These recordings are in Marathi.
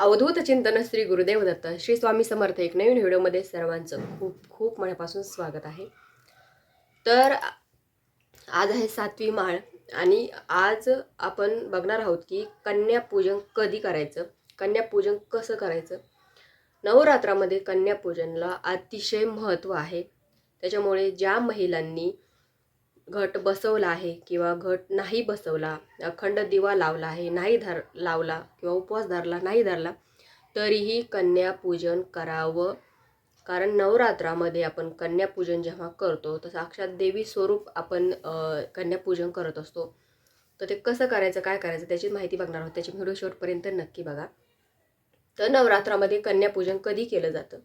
अवधूत चिंतन श्री गुरुदेव दत्त श्री स्वामी समर्थ एक नवीन व्हिडिओमध्ये सर्वांचं खूप खूप मनापासून स्वागत आहे. तर आज आहे सातवी माळ आणि आज आपण बघणार आहोत की कन्यापूजन कधी करायचं कन्यापूजन कसं करायचं? नवरात्रामध्ये कन्यापूजनला अतिशय महत्त्व आहे. त्याच्यामुळे ज्या महिलांनी घट बसवला आहे किंवा घट नाही बसवला अखंड दिवा लावला आहे नाही धर लावला किंवा उपवास धरला नाही धरला तरीही कन्यापूजन करावं. कारण नवरात्रामध्ये आपण कन्यापूजन जेव्हा करतो तर साक्षात देवी स्वरूप आपण कन्यापूजन करत असतो. तर ते कसं करायचं काय करायचं त्याची माहिती बघणार आहोत. त्याची व्हिडिओ शेवटपर्यंत नक्की बघा. तर नवरात्रामध्ये कन्यापूजन कधी केलं जातं?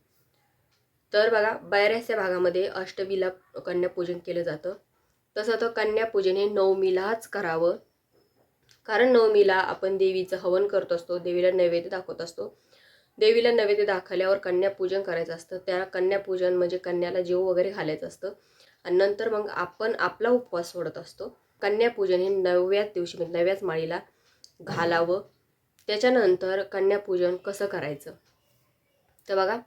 तर बघा बाहेरच्या भागामध्ये अष्टमीला कन्यापूजन केलं जातं. तसं तर कन्यापूजन हे नवमीलाच करावं. कारण नवमीला आपण देवीचं हवन करत असतो देवीला नैवेद्य दाखवत असतो. देवीला नैवेद्य दाखवल्यावर कन्यापूजन करायचं असतं. त्या कन्यापूजन म्हणजे कन्याला जेव वगैरे घालायचं असतं. आणि नंतर मग आपण आपला उपवास सोडत असतो. कन्यापूजन हे नवव्याच दिवशी म्हणजे नव्याच माळीला घालावं. त्याच्यानंतर कन्यापूजन कसं करायचं? तर बघा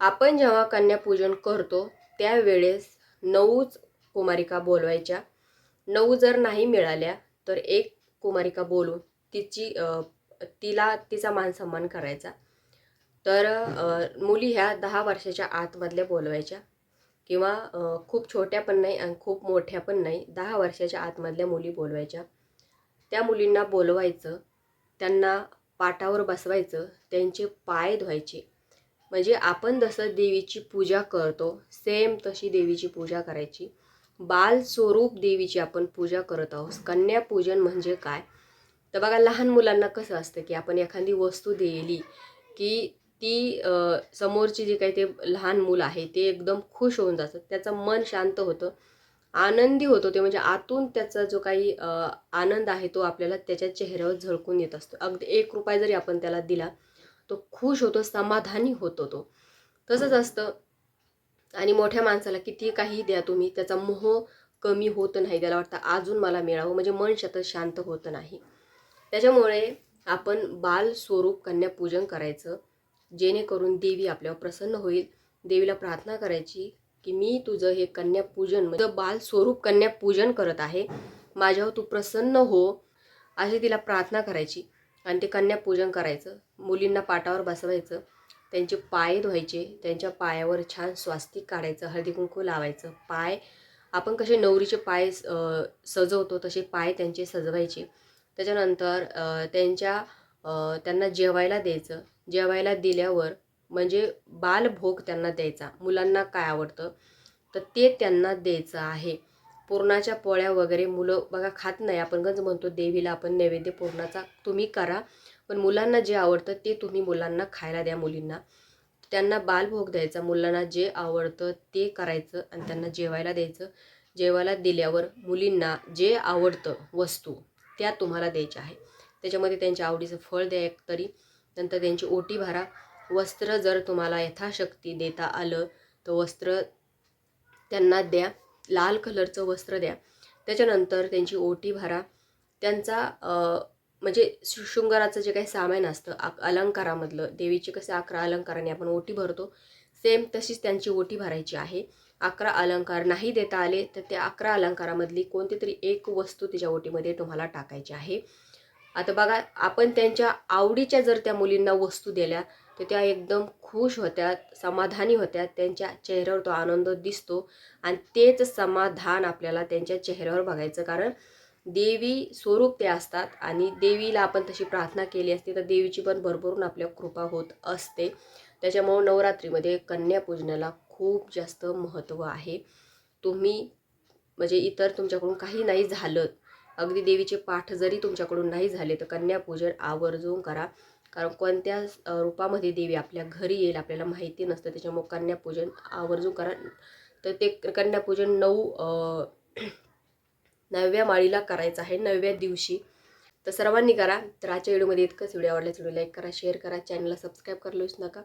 आपण जेव्हा कन्यापूजन करतो त्यावेळेस नऊच कुमारिका बोलवायच्या. नऊ जर नाही मिळाल्या तर एक कुमारिका बोलून तिची तिला तिचा मान सन्मान करायचा. तर मुली ह्या दहा वर्षाच्या आतमधल्या बोलवायच्या. किंवा खूप छोट्या पण नाही आणि खूप मोठ्या पण नाही दहा वर्षाच्या आतमधल्या मुली बोलवायच्या. त्या मुलींना बोलवायचं त्यांना पाटावर बसवायचं त्यांचे पाय धुवायचे. म्हणजे आपण जसं देवीची पूजा करतो सेम तशी देवीची पूजा करायची. बाल स्वरूप देवीची आपण पूजा करत आहोत. कन्यापूजन म्हणजे काय? तर बघा लहान मुलांना कसं असतं की आपण एखादी वस्तू दिली की ती समोरची जी काही ते लहान मूल आहे ते एकदम खुश होऊन जातं त्याचं मन शांत होतं. आनंदी होतो ते. म्हणजे आतून त्याचा जो काही आनंद आहे तो आपल्याला त्याच्या चेहऱ्यावर झळकून येत असतो. अगदी एक रुपया जरी आपण त्याला दिला तो खुश होतो समाधानी होतो तो. तसंच असतं आणि मोठ्या माणसाला किती काही द्या तुम्ही त्याचा मोह कमी होत नाही त्याला वाटतं अजून मला मिळावं म्हणजे मन सतत शांत होत नाही. त्याच्यामुळे आपण बाल स्वरूप कन्यापूजन करायचं जेणेकरून देवी आपल्यावर प्रसन्न होईल. देवीला प्रार्थना करायची की मी तुझं हे कन्यापूजन म्हणजे बाल स्वरूप कन्यापूजन करत आहे माझ्यावर तू प्रसन्न हो अशी तिला प्रार्थना करायची. आणि ते कन्यापूजन करायचं मुलींना पाटावर बसवायचं त्यांचे पाय धुवायचे त्यांच्या पायावर छान स्वास्तिक काढायचं हळदी कुंकू लावायचं. पाय आपण कसे नवरीचे पाय सजवतो तसे पाय त्यांचे सजवायचे. त्याच्यानंतर त्यांच्या त्यांना जेवायला द्यायचं. जेवायला दिल्यावर म्हणजे बालभोग त्यांना द्यायचा. मुलांना काय आवडतं? तर ते त्यांना द्यायचं आहे. पुरणाच्या पोळ्या वगैरे मुलं बघा खात नाही. आपण गंज म्हणतो देवीला आपण नैवेद्य पुरणाचा तुम्ही करा. पण मुलांना जे आवडतं ते तुम्ही मुलांना खायला द्या मुलींना. त्यांना बालभोग द्यायचा मुलांना जे आवडतं ते करायचं आणि त्यांना जेवायला द्यायचं. जेवायला दिल्यावर मुलींना जे आवडतं वस्तू त्या तुम्हाला द्यायच्या आहे. त्याच्यामध्ये त्यांच्या आवडीचं फळ द्या एक तरी नंतर त्यांची ओटी भरा. वस्त्र जर तुम्हाला यथाशक्ती देता आलं तर वस्त्र त्यांना द्या. लाल कलरचं वस्त्र द्या. त्याच्यानंतर त्यांची ओटी भरा. त्यांचा म्हणजे शृंगाराचं जे काही सामान असतं आ अलंकारामधलं देवीचे कसे अकरा अलंकाराने आपण ओटी भरतो सेम तशीच त्यांची ओटी भरायची आहे. अकरा अलंकार नाही देता आले तर त्या अकरा अलंकारामधली कोणती तरी एक वस्तू तिच्या ओटीमध्ये तुम्हाला टाकायची आहे. आता बघा आपण त्यांच्या आवडीच्या जर त्या मुलींना वस्तू दिल्या तर त्या एकदम खुश होत्या समाधानी होत्या त्यांच्या चेहऱ्यावर तो आनंद दिसतो. आणि तेच समाधान आपल्याला त्यांच्या चेहऱ्यावर बघायचं कारण देवी स्वरूप ते असतात आणि देवीला आपण तशी प्रार्थना केली असते तर देवीची पण भरभरून आपल्या कृपा होत असते. त्याच्यामुळं नवरात्रीमध्ये कन्यापूजनाला खूप जास्त महत्त्व आहे. तुम्ही म्हणजे इतर तुमच्याकडून काही नाही झालं अगदी देवीचे पाठ जरी तुमच्याकडून नाही झाले तर कन्यापूजन आवर्जून करा. कारण कोणत्या रूपामध्ये देवी आपल्या घरी येईल आपल्याला माहिती नसतं त्याच्यामुळे कन्यापूजन आवर्जून करा. तर ते कन्यापूजन नऊ नवव्या माळीला करायचं आहे नवव्या दिवशी. तर सर्वांनी करा. तर आजच्या व्हिडिओमध्ये इतकंच. व्हिडिओ आवडल्यास व्हिडिओ लाईक करा शेअर करा. चॅनलला सबस्क्राईब करायला नका.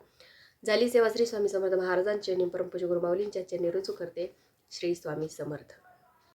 झाली सेवा श्री स्वामी समर्थ महाराजांचे आणि परमपूज्य गुरुमाऊलींच्या चरणी रुजू करते. श्री स्वामी समर्थ.